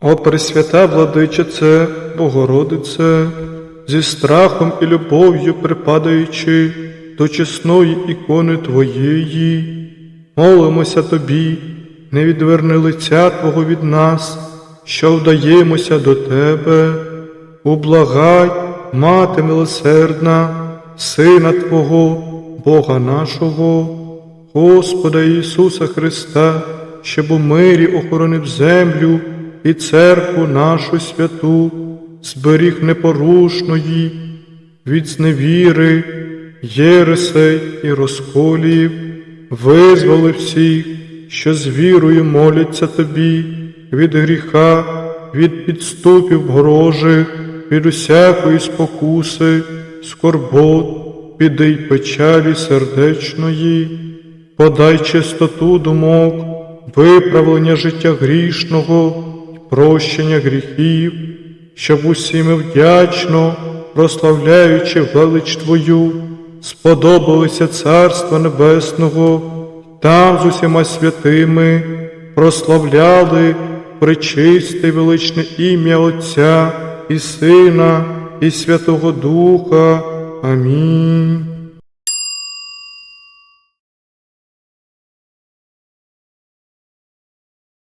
О Пресвята владичице, Богородице, зі страхом і любов'ю припадаючи до чесної ікони Твоєї, молимося Тобі, не відверни лиця Твого від нас, що вдаємося до Тебе, ублагай, Мати милосердна, Сина Твого, Бога нашого, Господа Ісуса Христа, щоб у мирі охоронив землю і церкву нашу святу, зберіг непорушної від зневіри, єресей і розколів, визволи всіх, що з вірою моляться тобі від гріха, від підступів ворожих, від усякої спокуси, скорбот, біди й печалі сердечної, подай чистоту думок, виправлення життя грішного, прощення гріхів, щоб усі вдячно, прославляючи велич Твою, сподобалися Царства Небесного, там з усіма святими прославляли пречисте й величне ім'я Отця і Сина, і Святого Духа. Амінь.